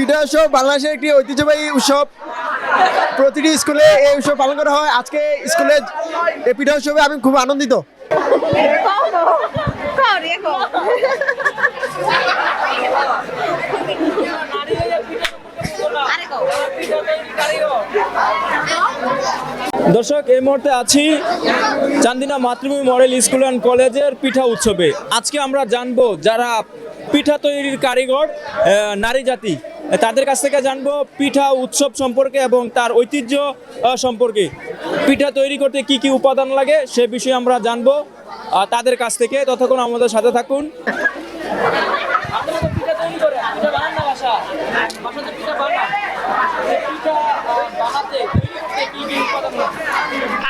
পিঠা উৎসব বাংলাদেশের একটি ঐতিহ্যবাহী উৎসব। প্রতিটি স্কুলে এই উৎসব পালন করা হয়। আজকে স্কুলে এই পিঠা উৎসবে আমি খুব আনন্দিত। দর্শক, এই মুহূর্তে আছি চান্দিনা মাতৃভূমি মডেল স্কুল অ্যান্ড কলেজের পিঠা উৎসবে। আজকে আমরা জানব যারা পিঠা তৈরির কারিগর নারী জাতি। তাদের কাছ থেকে জানব পিঠা উৎসব সম্পর্কে এবং তার ঐতিহ্য সম্পর্কে। পিঠা তৈরি করতে কি কি উপাদান লাগে সে বিষয়ে আমরা জানব। তাদের কাছ থেকে ততক্ষণ আমাদের সাথে থাকুন।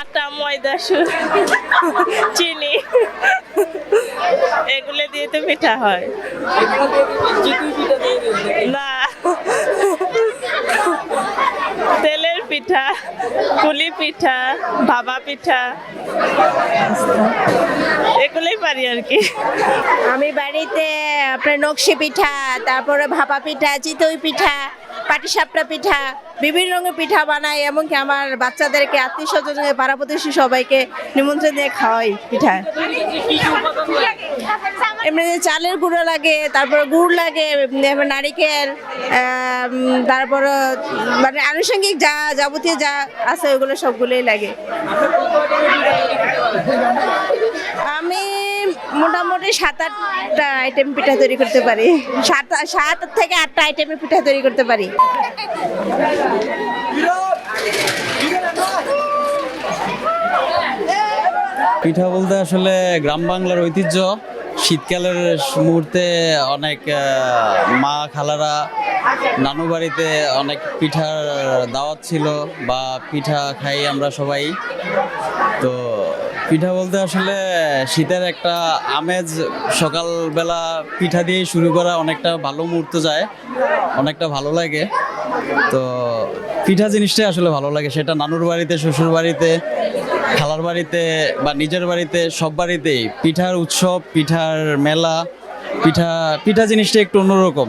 আটা ময়দা চিনি। এগুলো দিয়ে তো পিঠা হয়। না তেলের পিঠা পুলি পিঠা ভাবা পিঠা। এগুলোই পারি আর কি। আমি বাড়িতে আপনার নকশি পিঠা, তারপরে ভাপা পিঠা, চিতই পিঠা, পাটিসাপটা পিঠা বিভিন্ন রঙের পিঠা বানাই, এমনকি আমার বাচ্চাদেরকে আত্মীয় স্বজনকে পাড়া প্রতিবেশী সবাইকে নিমন্ত্রণ দিয়ে খাওয়াই পিঠা। এমনি চালের গুঁড়ো লাগে, তারপর গুড় লাগে নারিকেল তারপর মানে আনুষঙ্গিক যা যাবতীয় যা আছে ওগুলো সবগুলোই লাগে। আমি মোটামুটি সাত আটটা আইটেম পিঠা তৈরি করতে পারি। সাত সাত থেকে আটটা আইটেমের পিঠা তৈরি করতে পারি। পিঠা বলতে আসলে গ্রাম বাংলার ঐতিহ্য। শীতকালের মুহূর্তে অনেক মা খালারা নানু বাড়িতে অনেক পিঠার দাওয়াত ছিল বা পিঠা খাই আমরা সবাই। তো পিঠা বলতে আসলে শীতের একটা আমেজ, সকালবেলা পিঠা দিয়ে শুরু করা অনেকটা ভালো মুহূর্ত যায়, অনেকটা ভালো লাগে। তো পিঠা জিনিসটাই আসলে ভালো লাগে, সেটা নানুর বাড়িতে, শ্বশুর বাড়িতে, খালার বাড়িতে বা নিজের বাড়িতে, সব বাড়িতেই। পিঠার উৎসব, পিঠার মেলা, পিঠা পিঠা জিনিসটা একটু অন্যরকম।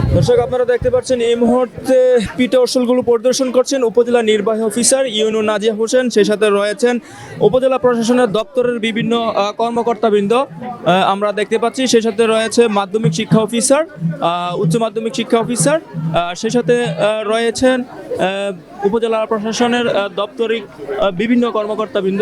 দর্শক, আপনারা দেখতে পাচ্ছেন, এই মুহূর্তে পিঠা উৎসবগুলো পরিদর্শন করছেন উপজেলা নির্বাহী অফিসার ইউনু নাজিয়া হোসেন। সেই সাথে রয়েছেন উপজেলা প্রশাসনের দপ্তরের বিভিন্ন কর্মকর্তাবৃন্দ। আমরা দেখতে পাচ্ছি, সেই সাথে রয়েছে মাধ্যমিক শিক্ষা অফিসার উচ্চ মাধ্যমিক শিক্ষা অফিসার। সেই সাথে রয়েছেন উপজেলা প্রশাসনের দপ্তরিক বিভিন্ন কর্মকর্তাবৃন্দ।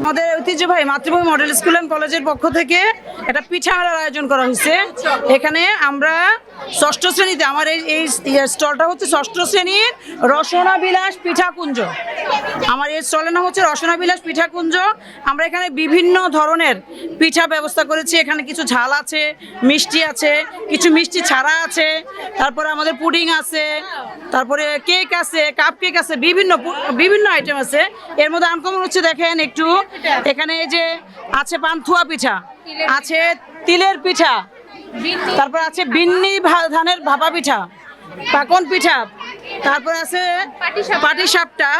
আমাদের ঐতিহ্যবাহী মাতৃভূমি মডেল স্কুল অ্যান্ড কলেজের পক্ষ থেকে একটা পিঠা মেলার আয়োজন করা হয়েছে। এখানে আমরা ষষ্ঠ শ্রেণীতে, আমার এই এই স্টলটা হচ্ছে ষষ্ঠ শ্রেণির রসনা বিলাস পিঠাকুঞ্জ। আমার এই স্টলের নাম হচ্ছে রসনা বিলাস পিঠাকুঞ্জ। আমরা এখানে বিভিন্ন ধরনের পিঠা ব্যবস্থা করেছি। এখানে কিছু ঝাল আছে মিষ্টি আছে কিছু মিষ্টি ছাড়া আছে তারপরে আমাদের পুডিং আছে তারপরে কেক আছে কাপ কেক আছে বিভিন্ন বিভিন্ন আইটেম আছে। এর মধ্যে আনকমন হচ্ছে দেখেন একটু এখানে এই যে আছে পান্থুয়া পিঠা আছে তিলের পিঠা তারপর আছে বিন্নি ধানের ভাপা পিঠা পাকন পিঠা তারপর আছে পাটি সাপটা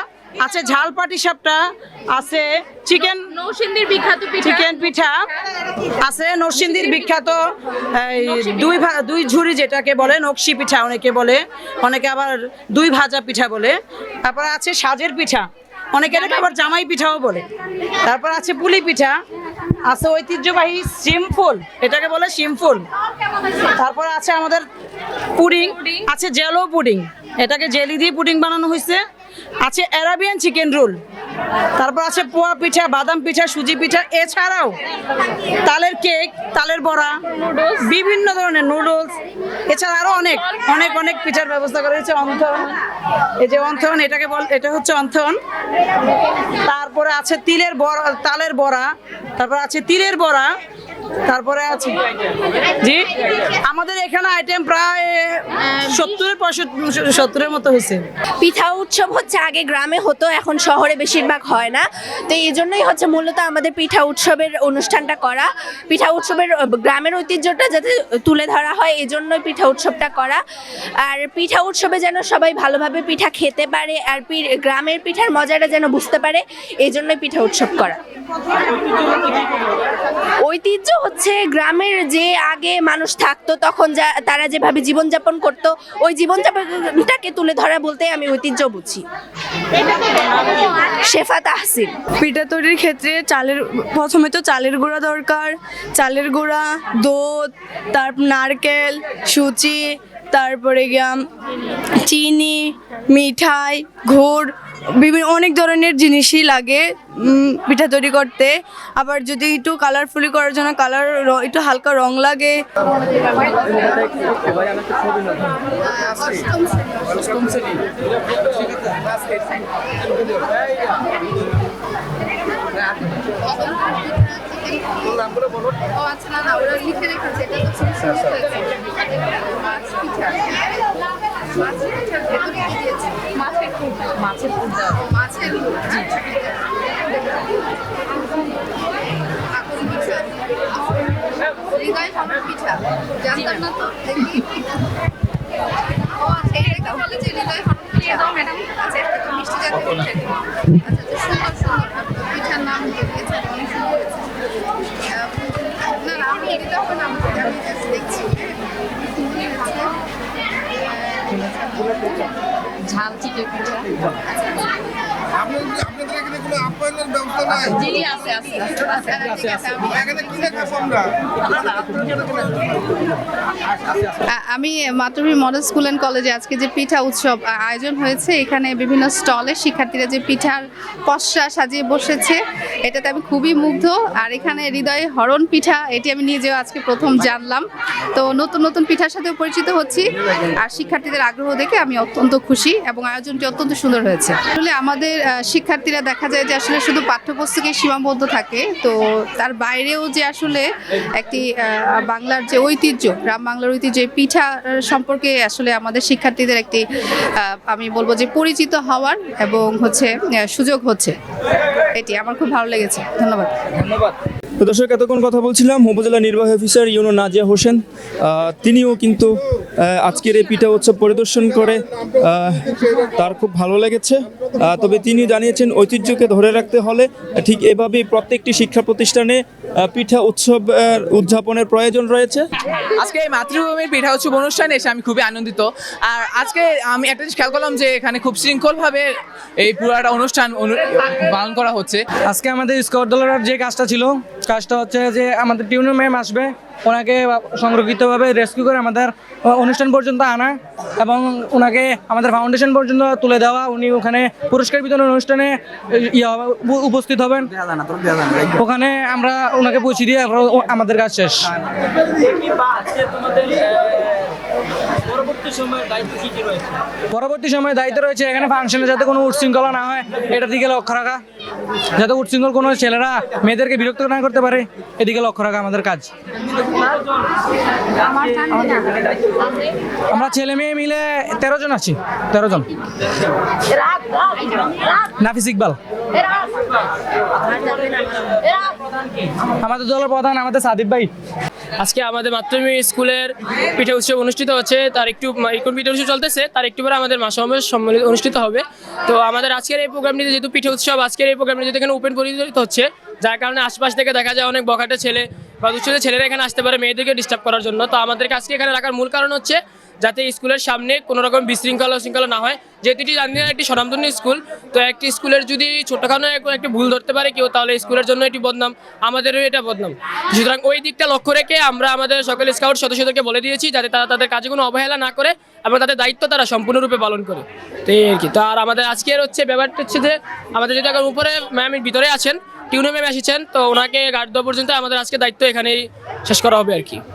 আছে ঝাল পাটি সাপটা আছে চিকেন নৌসিন্দির বিখ্যাত চিকেন পিঠা আছে নরসিংদীর বিখ্যাত দুই ভা- দুই ঝুড়ি যেটাকে বলে নকশি পিঠা অনেকে বলে। অনেকে আবার দুই ভাজা পিঠা বলে। তারপর আছে সাজের পিঠা। অনেকে আবার জামাই পিঠাও বলে। তারপর আছে পুলি পিঠা, আছে ঐতিহ্যবাহী সিমফুল এটাকে বলে সিমফুল তারপর আছে আমাদের পুডিং, আছে জেলো পুডিং, এটাকে জেলি দিয়ে পুডিং বানানো হয়েছে আছে অ্যারাবিয়ান চিকেন রোল তারপর আছে পোয়া পিঠা বাদাম পিঠা সুজি পিঠা এছাড়াও তালের কেক তালের বড়া বিভিন্ন ধরনের নুডলস এছাড়া আরও অনেক অনেক অনেক পিঠার ব্যবস্থা করা হয়েছে অন্থন। এই যে অন্থন এটাকে বল এটা হচ্ছে অন্থন। তারপরে আছে তিলের বড়া তালের বড়া তারপর আছে তিলের বড়া তারপরে আছে। জি? আমাদের এখানে আইটেম প্রায় সত্তরের পঁয়ষট্টি সত্তরের মতো হয়েছে। পিঠা উৎসব হচ্ছে আগে গ্রামে হতো এখন শহরে বেশিরভাগ হয় না। তো এই জন্যই হচ্ছে মূলত আমাদের পিঠা উৎসবের অনুষ্ঠানটা করা। পিঠা উৎসবের গ্রামের ঐতিহ্যটা যাতে তুলে ধরা হয় এই জন্যই পিঠা উৎসবটা করা। আর পিঠা উৎসবে যেন সবাই ভালোভাবে পিঠা খেতে পারে আর গ্রামের পিঠার মজাটা যেন বুঝতে পারে এই জন্যই পিঠা উৎসব করা। ঐতিহ্য হচ্ছে গ্রামের যে আগে মানুষ থাকতো, তখন যা, তারা যেভাবে জীবনযাপন করতো, ওই জীবনযাপনটাকে তুলে ধরা বলতে আমি ঐতিহ্য বুঝি। শেফা তাহসিন। পিঠা তৈরির ক্ষেত্রে চালের, প্রথমে তো চালের গুঁড়া দরকার, চালের গুঁড়া, দুধ তারপর নারকেল সুচি তারপরে গিয়া চিনি, মিঠাই, গুড় বিভিন্ন, অনেক ধরনের জিনিসই লাগে পিঠা তৈরি করতে। আবার যদি একটু কালারফুলি করার জন্য কালার একটু হালকা রং লাগে। আচ্ছা না না, ওরা লিখে এটা তো মাছ পিঠা মাছ পিঠার ভেতরে কি দিয়েছে মাছের পুর মাছের পুর মাছের পিঠা হৃদয় আমার পিঠা। জানতাম না তো দেখি। ও আচ্ছা এটা বলে হৃদয় হঠাৎ পিঠা? দাও ম্যাডাম আচ্ছা একটা তো মিষ্টি জাতীয় পিঠা। দিই। আচ্ছা তো সুন্দর সুন্দর আপনার পিঠার নাম দিয়েছে অনেক সুন্দর না না আমি এটা হবে আমি দেখছি। ঝাল চিকেন পিঠা। আপনাদের এখানে কোনো আপ্যায়নের ব্যবস্থা নাই? জি আছে আছে আছে এখানে কিনে খাব আমরা? আমি মাতৃভূমি মডেল স্কুল অ্যান্ড কলেজে আজকে যে পিঠা উৎসব আয়োজন হয়েছে, এখানে বিভিন্ন স্টলে শিক্ষার্থীরা যে পিঠার পসরা সাজিয়ে বসেছে, এটাতে আমি খুবই মুগ্ধ। আর এখানে হৃদয়ে হরণ পিঠা, এটি আমি নিজেও আজকে প্রথম জানলাম। তো নতুন নতুন পিঠার সাথেও পরিচিত হচ্ছি। আর শিক্ষার্থীদের আগ্রহ দেখে আমি অত্যন্ত খুশি এবং আয়োজনটি অত্যন্ত সুন্দর হয়েছে। আসলে আমাদের শিক্ষার্থীরা দেখা যায় যে আসলে শুধু পাঠ্যপুস্তকে সীমাবদ্ধ থাকে, তো তার বাইরেও যে আসলে একটি বাংলার যে ঐতিহ্য, গ্রাম বাংলার ঐতিহ্য পিঠা আহ, সম্পর্কে আসলে আমাদের শিক্ষার্থীদের একটি আমি বলব যে পরিচিত হওয়ার এবং হচ্ছে সুযোগ হচ্ছে। এটি আমার খুব ভালো লেগেছে। ধন্যবাদ। ধন্যবাদ। তো দর্শক এতক্ষণ কথা বলছিলাম উপজেলা নির্বাহী অফিসার ইউনো নাজিয়া হোসেন। তিনিও কিন্তু আজকের এই পিঠা উৎসব পরিদর্শন করে তার খুব ভালো লেগেছে। তবে তিনি জানিয়েছেন ঐতিহ্যকে ধরে রাখতে হলে ঠিক এভাবেই প্রত্যেকটি শিক্ষা প্রতিষ্ঠানে পিঠা উৎসব উদযাপনের প্রয়োজন রয়েছে। আজকে এই মাতৃভূমির পিঠা উৎসব অনুষ্ঠানে এসে আমি খুবই আনন্দিত। আর আজকে আমি একটা জিনিস খেয়াল করলাম যে এখানে খুব শৃঙ্খলভাবে এই পুরাটা অনুষ্ঠান অনু- পালন করা হচ্ছে। আজকে আমাদের স্কট দলের যে কাজটা ছিল কাজটা হচ্ছে যে আমাদের টিউনো ম্যাম আসবে ওনাকে সংরক্ষিতভাবে রেস্কিউ করে আমাদের অনুষ্ঠান পর্যন্ত আনা এবং ওনাকে আমাদের ফাউন্ডেশন পর্যন্ত তুলে দেওয়া। উনি ওখানে পুরস্কার বিতরণ অনুষ্ঠানে ইয়ে হবে, উপস্থিত হবেন। ওখানে আমরা ওনাকে পৌঁছে দিয়ে আমাদের কাজ শেষ। পরবর্তী সময়ে দায়িত্ব রয়েছে, এখানে ফাংশনে যাতে কোনো উচ্ছৃঙ্খলা না হয়, এটার দিকে লক্ষ্য রাখা। যাতে উচ্ছৃঙ্খল কোনো ছেলেরা, মেয়েদেরকে বিরক্ত না করতে পারে, এদিকে লক্ষ্য রাখা আমাদের কাজ। আমরা ছেলে মেয়ে মিলে তেরো জন আছি, তেরো জন। নাফিস ইকবাল। আমাদের দলের প্রধান, আমাদের সাদিব ভাই। আজকে আমাদের মাধ্যমিক স্কুলের পিঠা উৎসব অনুষ্ঠিত হচ্ছে, তার একটু এখন পিঠা উৎসব চলতেছে, তার একটু পরে আমাদের মাস সমাবেশ সম্মিলিত অনুষ্ঠিত হবে। তো আমাদের আজকের এই প্রোগ্রামটিতে যেহেতু পিঠা উৎসব, আজকের এই প্রোগ্রামটি যেহেতু এখানে ওপেন পরিচালিত হচ্ছে, যার কারণে আশপাশ থেকে দেখা যায় অনেক বখাটে ছেলে বা দুশ্চিত ছেলেরা এখানে আসতে পারে মেয়েদেরকে ডিস্টার্ব করার জন্য। তো আমাদেরকে আজকে এখানে রাখার মূল কারণ হচ্ছে যাতে স্কুলের সামনে কোনো রকম বিশৃঙ্খলা শৃঙ্খলা না হয়। যেহেতু এটি জানি একটি স্বনামধন্য স্কুল, তো একটি স্কুলের যদি ছোটখাটো এক- একটি ভুল ধরতে পারে কেউ, তাহলে স্কুলের জন্য এটি বদনাম। আমাদেরও এটা বদনাম। সুতরাং ওই দিকটা লক্ষ্য রেখে আমরা আমাদের সকল স্কাউট সদস্যদেরকে বলে দিয়েছি, যাতে তারা তাদের কাজে কোনো অবহেলা না করে এবং তাদের দায়িত্ব তারা সম্পূর্ণরূপে পালন করে। তো এই আর কি। তো আর আমাদের আজকের হচ্ছে ব্যাপারটা হচ্ছে যে, আমাদের যদি এখন উপরে ম্যাম ভিতরে আছেন, টিউনে ম্যাম এসেছেন, তো ওনাকে গার্ড দেওয়া পর্যন্ত আমাদের আজকে দায়িত্ব এখানেই শেষ করা হবে আর কি।